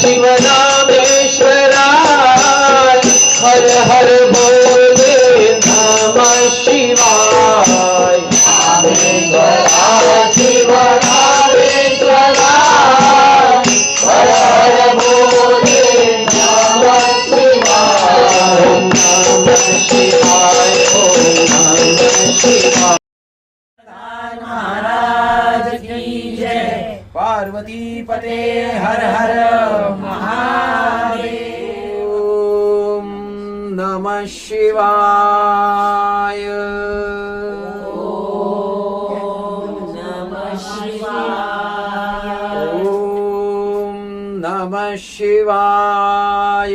शिवरामेश्वराय हर हर बोले नमः शिवाय रामेश्वराय शिवरामेश्वराय हर हर बोले नमः शिवाय नमः शिवाय ओम नमः शिवाय पार्वती पते हर हर महादेव। ओम नमः शिवाय। नमः शिवाय।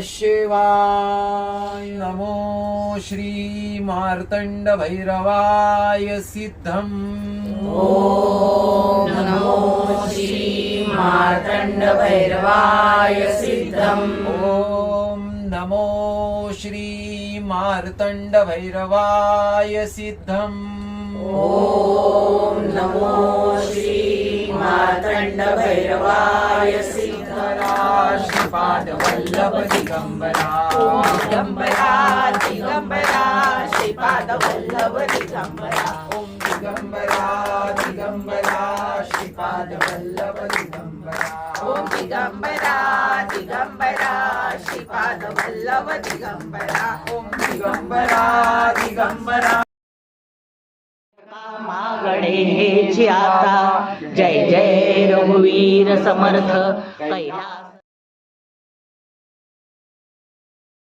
शिवाय नमो श्री मार्तण्ड भैरवाय सिद्धम्। ॐ नमो श्री मार्तण्ड भैरवाय सिद्धम्। ॐ नमो श्री मार्तण्ड भैरवाय सिद्धम्। ॐ नमो श्री मार्तण्ड श्रीपाद वल्लभ दिगम्बरा दिगम्बरा दिगम्बरा श्रीपाद वल्लभ दिगम्बरा ॐ दिगम्बरा दिगम्बरा श्रीपाद वल्लभ दिगम्बरा ॐ दिगम्बरा दिगम्बरा श्रीपाद वल्लभ दिगम्बरा ॐ दिगम्बरा दिगम्बरा गणेश आता. जय जय रघुवीर समर्थ. कैलास